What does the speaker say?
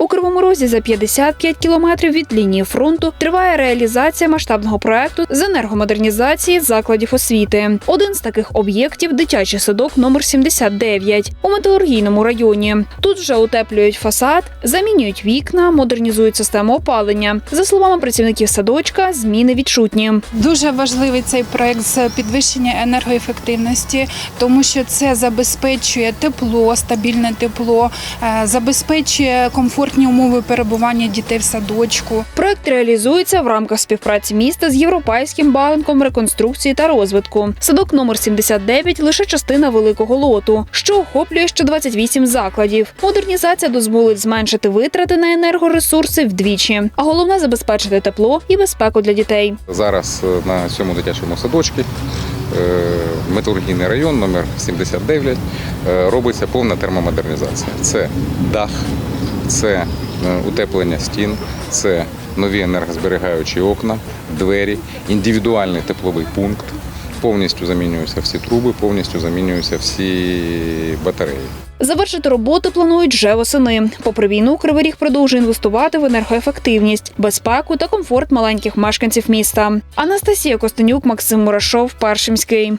У Кривому Розі за 55 кілометрів від лінії фронту триває реалізація масштабного проекту з енергомодернізації закладів освіти. Один з таких об'єктів дитячий садок номер 79 у металургійному районі. Тут вже утеплюють фасад, замінюють вікна, модернізують систему опалення. За словами працівників садочка, зміни відчутні. Дуже важливий цей проект з підвищення енергоефективності, тому що це забезпечує тепло, стабільне тепло, е, забезпечує комфортні умови перебування дітей в садочку. Проект реалізується в рамках співпраці міста з Європейським банком реконструкції та розвитку. Садок номер 79 – лише частина великого лоту, що охоплює ще 28 закладів. Модернізація дозволить зменшити витрати на енергоресурси вдвічі, а головне забезпечити тепло і безпеку для дітей. Зараз е, на цьому дитячому садочку е, металургійний район номер 79 е, робиться повна термомодернізація. Це дах, це е, утеплення стін, це нові енергозберігаючі окна, двері, індивідуальний тепловий пункт. Повністю замінюються всі труби, повністю замінюються всі батареї. Завершити роботи планують вже восени. Попри війну, Кривий Ріг продовжує інвестувати в енергоефективність, безпеку та комфорт маленьких мешканців міста. Анастасія Костенюк, Максим Мурашов, Першимський.